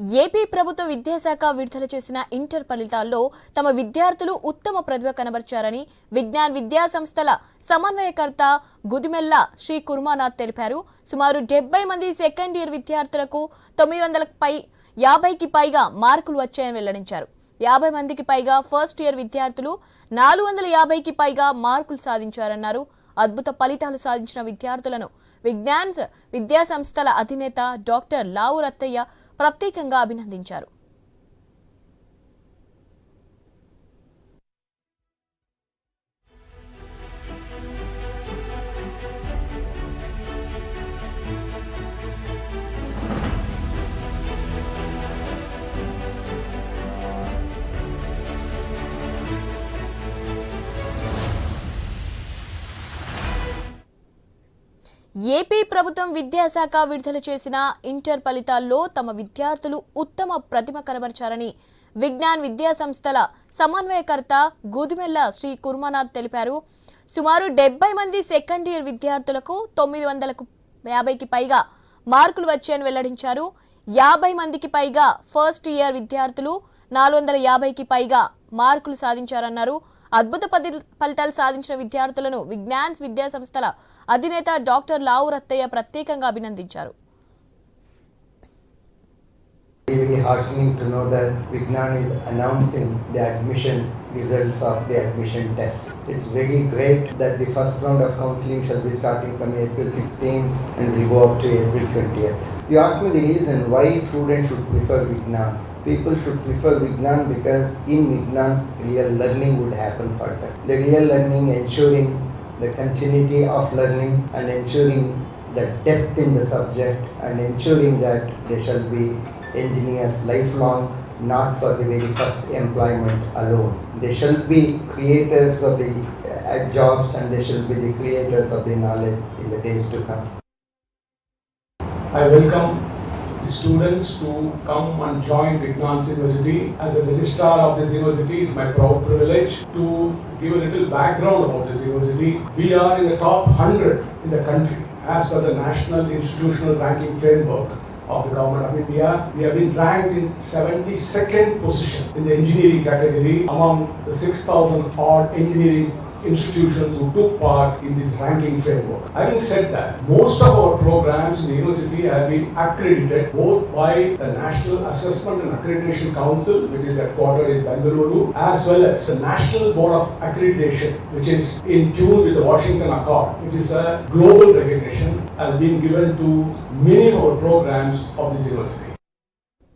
AP ప్రభుత్వ విద్యాశాఖ విడుదల చేసిన ఇంటర్ ఫలితాల్లో తమ విద్యార్థులు ఉత్తమ ప్రతిభ కనబర్చారని విజ్ఞాన్ విద్యా సంస్థల సమన్వయకర్త గుదిమెల్ల శ్రీ కుర్మానాథ్ తెలిపారు. సుమారు డెబ్బై మంది సెకండ్ ఇయర్ విద్యార్థులకు తొమ్మిది వందల పై యాభైకి పైగా మార్కులు వచ్చాయని వెల్లడించారు. యాభై మందికి పైగా ఫస్ట్ ఇయర్ విద్యార్థులు నాలుగు వందల యాభైకి పైగా మార్కులు సాధించారన్నారు. అద్భుత ఫలితాలు సాధించిన విద్యార్థులను విజ్ఞాన్ విద్యా సంస్థల అధినేత డాక్టర్ లావు రత్తయ్య ప్రత్యేకంగా అభినందించారు. ఏపీ ప్రభుత్వం విద్యాశాఖ విడుదల చేసిన ఇంటర్ ఫలితాల్లో తమ విద్యార్థులు ఉత్తమ ప్రతిమ కనబరిచారని విజ్ఞాన్ విద్యా సంస్థల సమన్వయకర్త గూదుమెల్ల శ్రీ కుర్మనాథ్ తెలిపారు. సుమారు డెబ్బై మంది సెకండ్ ఇయర్ విద్యార్థులకు తొమ్మిది వందలకు యాభైకి పైగా మార్కులు వచ్చాయని వెల్లడించారు. యాభై మందికి పైగా ఫస్ట్ ఇయర్ విద్యార్థులు నాలుగు వందల యాభైకి పైగా మార్కులు సాధించారన్నారు. అద్భుత ఫలితాలు సాధించిన విద్యార్థులను విజ్ఞాన్స్ విద్యా సంస్థల అధినేత డాక్టర్ లావు రత్తయ్య ప్రత్యేకంగా అభినందించారు Really heartening to know that Vignan is announcing the admission results of the admission test. It's very great that the first round of counseling shall be starting from April 16 and will go up to April 20th. You asked me the reason why students should prefer Vignan. People should prefer Vignan because in Vignan real learning would happen further. The real learning ensuring the continuity of learning and ensuring the depth in the subject and ensuring that they shall be engineers lifelong, not for the very first employment alone. They shall be creators of the uh, jobs and they shall be the creators of the knowledge in the days to come. I welcome students to come and join Vignans University. As a registrar of this university, it's my proud privilege to give a little background about this university. We are in the top 100 in the country as per the National Institutional Ranking Framework of the Government of India. We have been ranked in 72nd position in the engineering category among the 6,000 odd engineering institutions who took part in this ranking framework. Having said that, most of our programs in the university have been accredited both by the National Assessment and Accreditation Council, which is headquartered in Bengaluru, as well as the National Board of Accreditation, which is in tune with the Washington Accord, which is a global recognition, has been given to many of our programs of this university.